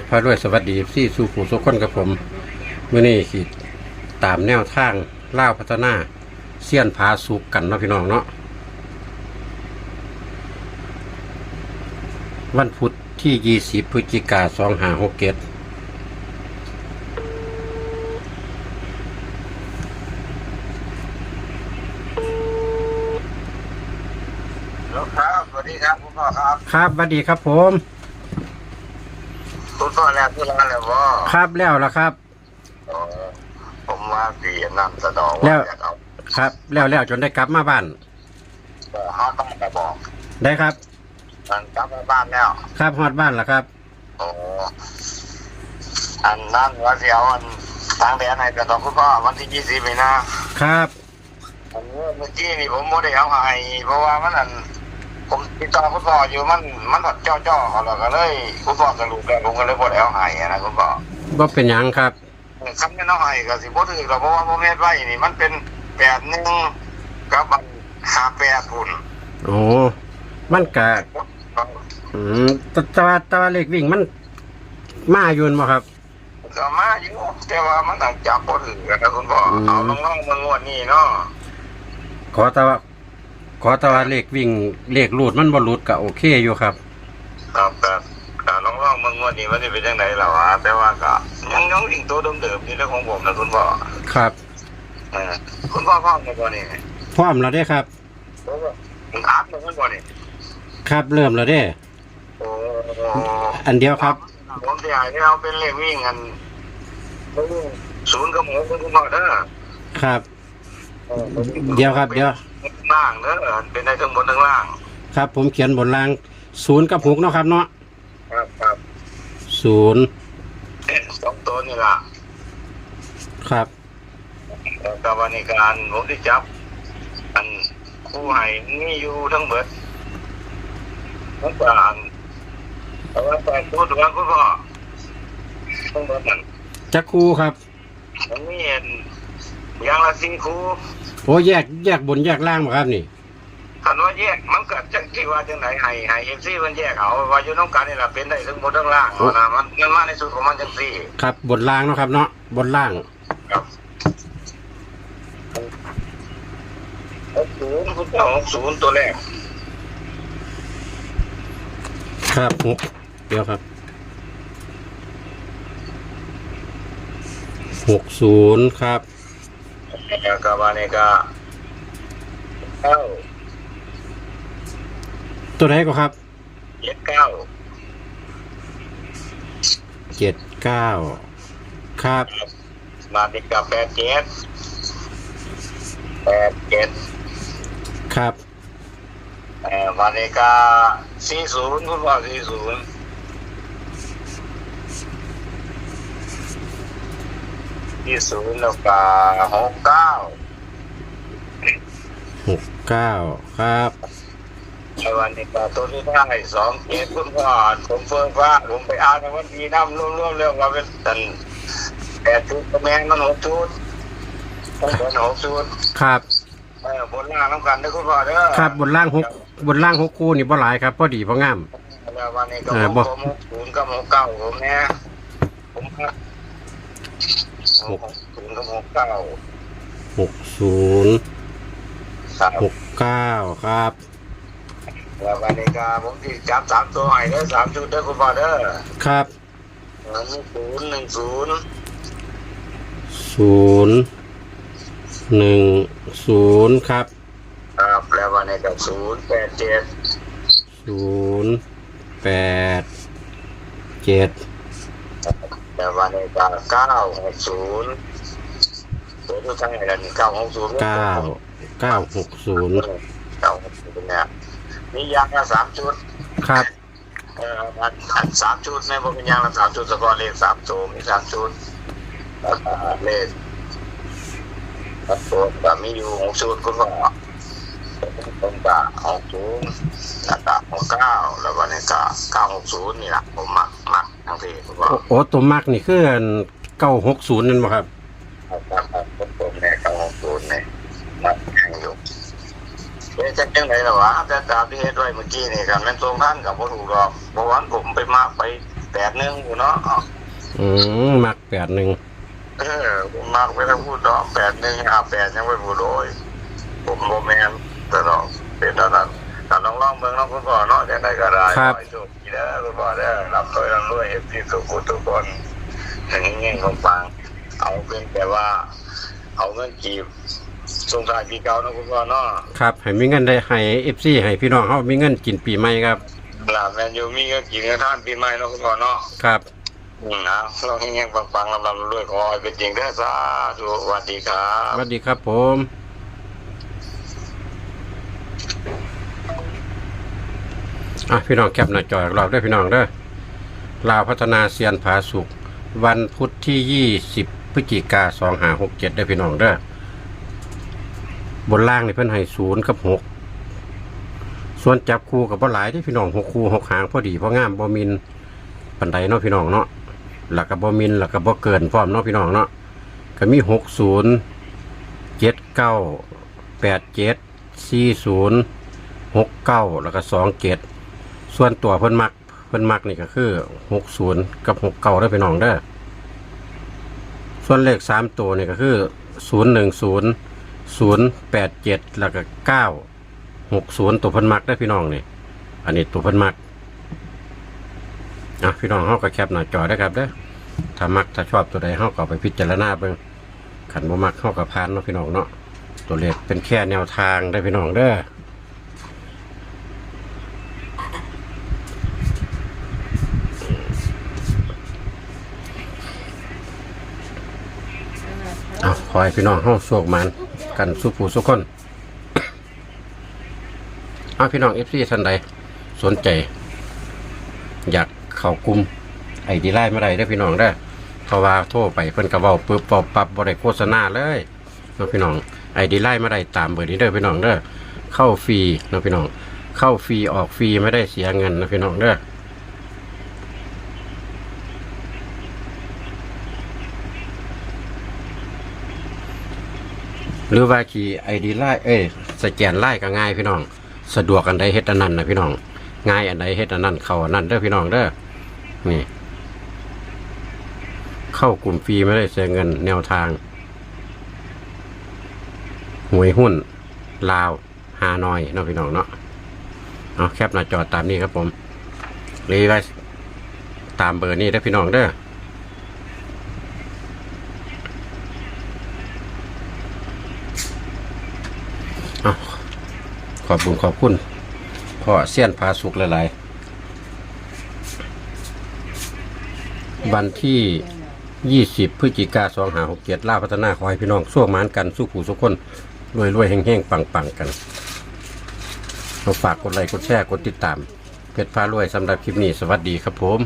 ชรพารวยสวัสดีซี่สู่ผู้สุขคนกับผมมื่อนี้ขีดตามแนวทางเล่าวพัฒนาเสี้ยนผาสุกกันเนาะพี่น้องเนาะวันพุธที่20พฤศจิกา2 5 6เกตแล้วครับสวัสดีครับคุณพ่อครับ ครับสวัสดีครับผม คุณพ่อแล้วที่ร้านแล้วพ่อครับแล้วละครับอ๋อผมว่าเปลี่ยนนำสนองแล้ว่าวอยากเอาครับ แล้วแล้วจนได้กลับมาบ้านเอ่อห้าต้องกระบอก ได้ครับมันกลับมาบ้านแล้ว ครับฮอดบ้านละครับโอ้อันนั้นว่าเสียวอันทางแดนในกระตองคุณพ่อวันที่ยี่สิบมีนะครับอันนี้เมื่อกี้นี่ผมโมได้เอาให้เพราะว่ามันอัน ผมติดต่อคุณพ่ออยู่มันมันหดจ่อจ่อๆเขาแล้วก็เลยคุณพ่อสรุปแล้วผมก็เลยบ่ได้เอาให้นะคุณพ่อบ่เป็นหยังครับ คำนี้น้อยก็สิบ่ถือหรอกเพราะว่าโมเมนต์ไว้นี่มันเป็นแปดหนึ่งกับอันห้าแปดพุ่นโอ้มันกะอืมแตแตว่าแตว่าเลขวิ่งมัน มาอยู่บ่ครับ ก็มาอยู่แต่ว่ามันต้องจับบ่ถือกันนะคุณพ่ออืมเอาน้องๆมางวดนี้เนาะขอแต่ว่า ขอแต่ว่าเลขวิ่งเลขรูดมันบ่รูดก็โอเคอยู่ครับ ครับแต่แต่น้องๆมางวดนี้มันสิเป็นจังไดล่ะวะแต่ว่าก็ยังยังวิ่งตัวเดิมๆนี่เรื่องของผมนะคุณพ่อครับเออคุณพ่อพ่อในบ่นี่พร้อมแล้วเด้ครับผมอาบมันคุณบ่นี่ครับเริ่มแล้วเด้ โอ้อันเดียวครับ ผมสิให้เอาเป็นเลขวิ่งกันศูนย์กับหกคุณพ่อเด้อครับ เดี๋ยวครับเดี๋ยว ล่างเนอะเป็นได้ทั้งบนทั้งล่าง ครับ ผมเขียนบนรางศูนย์กับหกเนาะครับเนาะครับครับศูนย์สองตัวนี่ล่ะครับแล้วกับวันนี้การผมที่จับ อันคู่ให้นี่อยู่ทั้งเบิดทั้งปานแต่ว่าแต่พูดว่าคุณพ่อทั้งเบิดนั่นจักคู่ครับมันมีเห็นอ ย่างละสี่คู่โอ้แยกแยกบนแยกล่างบ่ครับนี่คันว่าแยกมันก็จังที่ว่าจังไหนให้ให้เอฟซีมันแยกเอาว่าอยู่น้องกันนี่แหละเป็นได้ทั้งบนทั้งล่างเอานะมันมันมาในสุดของมันจังสี่ครับ บนล่างเนาะครับ เนาะบนล่างครับหกศูนย์คุณพ่อหกศูนย์ตัวแรกครับหกเดี๋ยวครับหกศูนย์ครับ แล้วก็มาเนี่ยก็เก้าตัวไหนก็ครับเจ็ดเก้าเจ็ดเก้าครับมาเนี่ยก็แปดเจ็ดแปดเจ็ดครับเอ่อมาเนี่ยก็สี่ศูนย์คุณพ่อสี่ศูนย์ สี่ศูนย์แล้วก็หกเก้าหกเก้าครับไอ้วันนี้ก็ตัวที่ได้สองเจ็ดคุณพ่อผมเฟิร์ฟ้าผมไปอ่านในวันดีน้ำร่วมๆเรื่องว่าเป็นตันแปดชุดแมงมันหกชุดต้องเป็นหกชุดครับเออบนล่างน้ำกันนะคุณพ่อเด้อครับบนล่างหกบนล่างหกคู่นี่บ่หลายครับพอดีพองามแล้ววันนี้ก็เอผอมบ่ผมหกศูนย์กับหกเก้าผมเนี่ยผมก็ หกศูนย์กับหกเก้าหกศูนย์ครับหกเก้าครับแล้ววันนี้ก็ผมที่จับสามตัวให้เด้อสามชุดเด้อคุณพ่อเด้อครับหนึ่งศูนย์หนึ่งศูนย์ศูนย์หนึ่งศูนย์ครับครับแล้ววันนี้ก็ศูนย์แปดเจ็ดศูนย์แปดเจ็ด แต่วันนี้ก็เก้าหกศูนย์ตัวทุกท่านอะไรนี่เก้าหกศูนย์เก้าเก้าหกศูนย์เก้าหกศูนย์เนี่ยมียางละสามชุด ครับเอ่ออันอันสามชุดในบนเป็นยางละสามชุดสกอร์เลขสามตัวมีสามชุดแล้วก็เลขตัดตัวก็มีอยู่หกชุดคุณพ่อตรงกับหกศูนย์แล้วก็หกเก้าแล้ววันนี้ก็เก้าหกศูนย์นี่แหละผมมัก มักทั้งทีคุณพ่อโอ้โอ้ตัวมากนี่คือเก้าหกศูนย์นั่นบ่ครับครับครับครับผมผมเนี่ยเก้าหกศูนย์เนี่ยมักแข่งอยู่เอ๊ะจะยังไงล่ะวะแต่ตามที่เฮ็ดไว้เมื่อกี้นี่กันแม่นตรงท่านกับพ่ถูกหรอกเพราะวันผมไปมากไปแปดหนึ่งกูเนาะอืมมักแปดหนึ่งเออผมมักไม่ต้องพูดเนาะแปดหนึ่งห้าแปดยังไม่พูดโดยผมโมแมนแต่เนาะเป็นเท่านั้นถ้าน้ องร้องเมืองน้องคุณพ่อเนาะจะได้ก็ได้ขอให้โชคดีเด้อคุณพ่อเด้อรับโดยรับด้วยเอฟซีสุขุทุกคนอย่างเงี้ยของฟังเอาเป็นแต่ว่า เอาเงินกีบส่งท้ายปีเก่าเนาะคุณพ่อเนาะครับให้มีเงินได้ให้เอฟซีให้พี่น้องเขามีเงินกินปีใหม่ครับหลานแมนยูมีเงินกีบเงินท่านปีใหม่เนาะคุณพ่อเนาะ ครับ อืมนะเราให้เงี้ยฟังๆลำลำด้วยขอให้เป็นจริงเด้อสาธุสวัสดีครัสบวัสดีครับผม อะพี่น้องแคปหน้าจออีกรอบด้พี่น้องเด้อลาวพัฒนาเซียนผาสุกวันพุธที่ 20พฤศจิกา2567ได้พี่น้องเด้อบนล่างในเพิ่อนให้ศูนย์กับหกส่วนจับคู่กับบ่หลายที่พี่น้องหกคู่หกหางพอดีพองามบ่มินปันใดเนาะพี่น้องเนาะแล้วก็บ่มินแล้วก็บ่เกินพร้อมเนาะพี่น้องเนาะก็มีหกศูนย์เจ็ดเก้าแปดเจ็ดสี่ศูนย์หกเก้าแล้วก็สองเจ็ด ส่วนตัวเพิ่นมักเพิ่นมักนี่ก็คือหกศูนย์กับหกเก้าได้พี่น้องเด้อส่วนเลขสามตัวนี่ก็คือศูนย์หนึ่งศูนย์ศูนย์แปดเจ็ดแล้วก็เก้าหกศูนย์ตัวเพิ่นมักได้พี่น้องนี่อันนี้ตัวเพิ่นมักอะพี่น้องเฮาก็แคปหน้าจอได้ครับเด้อถ้ามักถ้าชอบตัวใดเฮาก็ไปพิจารณาเบิ่งขันบ่มักเฮาก็ผ่านเนาะพี่น้องเนาะตัวเลขเป็นแค่แนวทางได้พี่น้องเด้อ เอาขอให้พี่น้องเฮาโชคมันกันสุผู้สุกคนเอาพี่น้องเอฟซีท่านใดสนใจ อยากเข้ากลุ่มไอดีไลน์มาได้ได้พี่น้องได้เพราะว่าโทรไปเพิ่นกระเว้าปึ๊บปอบปับบริโฆษณาเลยเนาะพี่น้องไอดีไลน์มาได้ตามเบอร์นี้เด้อพี่น้องเด้อเข้าฟรีเนาะพี่น้อง เข้าฟรีออกฟรีไม่ได้เสียเงินนะพี่น้องเด้อ หรือว่าขี่ไอดีไลน์เอ้ยสแกนไลน์ก็ง่ายพี่น้อง สะดวกอันใดเฮ็ดอันนั้นนะพี่น้อง ง่ายอันใดเฮ็ดอันนั้นเข้าอันนั้นเด้อพี่น้องเด้อนี่ เข้ากลุ่มฟรีไม่ได้เสียเงินแนวทางหวยหุ้น ลาวฮานอยเนาะพี่น้องเนาะเอาแคปหน้าจอตามนี้ครับผมรือว่าตามเบอร์นี้เด้อพี่น้องเด้อ เอาข อบคุณขอบคุณพ่อเสี้ยนพาสุกหลายๆวันที่ 20 พฤศจิกา2 5 6 7ล่าพัฒนา ขอให้พี่น้องสู้มานกันสู้ผู้สุกคนรวยรวยๆแห้งๆ ปังๆ กันเราฝากกดไลค์กดแชร์กดติดตามเพชรพารวยสำหรับคลิปนี้ สวัสดีครับผม